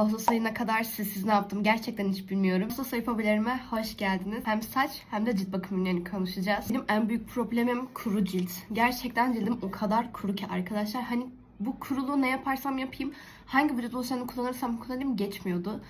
Ağustos ayına kadar siz, siz ne yaptım gerçekten hiç bilmiyorum. Ağustos ayı hobilerime hoş geldiniz. Hem saç hem de cilt bakım ürünlerini konuşacağız. Benim en büyük problemim kuru cilt. Gerçekten cildim o kadar kuru ki arkadaşlar. Hani bu kuruluğu ne yaparsam yapayım, hangi vücut losyonunu kullanırsam kullanayım geçmiyordu.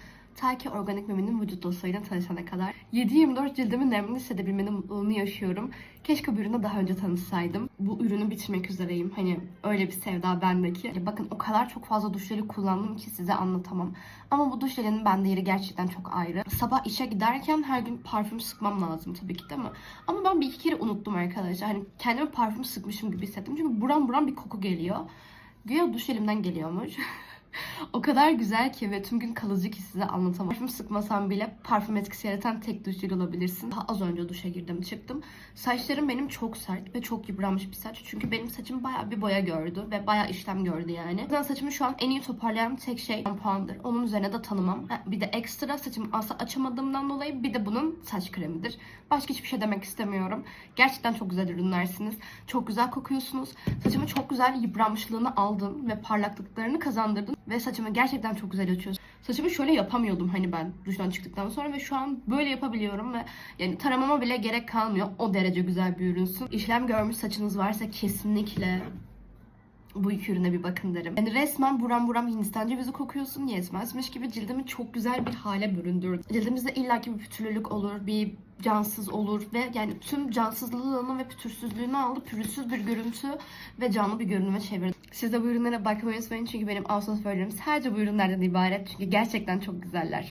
Ta ki organik meminin vücut losyonuyla tanışana kadar. 7-24 cildimi nemli hissedebilmenin mutluluğunu yaşıyorum. Keşke bu ürünü daha önce tanışsaydım. Bu ürünü bitirmek üzereyim. Hani öyle bir sevda bendeki. Bakın o kadar çok fazla duş jeli kullandım ki size anlatamam. Ama bu duş jelinin bende yeri gerçekten çok ayrı. Sabah işe giderken her gün parfüm sıkmam lazım tabii ki değil mi? Ama ben bir iki kere unuttum arkadaşlar. Hani kendime parfüm sıkmışım gibi hissettim. Çünkü buram buram bir koku geliyor. Güya duş elimden geliyormuş. o kadar güzel ki ve tüm gün kalıcı ki size anlatamam. Parfüm sıkmasam bile parfüm etkisi yaratan tek duş olabilirsin. Daha az önce duşa girdim çıktım. Saçlarım benim çok sert ve çok yıpranmış bir saç. Çünkü benim saçım bayağı bir boya gördü ve bayağı işlem gördü yani. O yüzden saçımı şu an en iyi toparlayan tek şey şampuandır. Onun üzerine de tanımam. Bir de ekstra saçımı asla açamadığımdan dolayı bir de bunun saç kremidir. Başka hiçbir şey demek istemiyorum. Gerçekten çok güzel ürünlersiniz. Çok güzel kokuyorsunuz. Saçımı çok güzel yıpranmışlığını aldın ve parlaklıklarını kazandırdın. Ve saçımı gerçekten çok güzel açıyorsun. Saçımı şöyle yapamıyordum hani ben duştan çıktıktan sonra ve şu an böyle yapabiliyorum ve yani taramama bile gerek kalmıyor. O derece güzel bir ürünsün. İşlem görmüş saçınız varsa kesinlikle bu iki ürüne bir bakın derim. Yani resmen buram buram Hindistan cevizi kokuyorsun. Yetmezmiş gibi cildimi çok güzel bir hale büründürdü. Cildimizde illaki bir pütürlülük olur, bir cansız olur ve yani tüm cansızlığını ve pütürsüzlüğünü aldı. Pürüzsüz bir görüntü ve canlı bir görünüme çevirdi. Siz de bu ürünlere bakmayı unutmayın çünkü benim Ağustos favorim sadece bu ürünlerden ibaret. Çünkü gerçekten çok güzeller.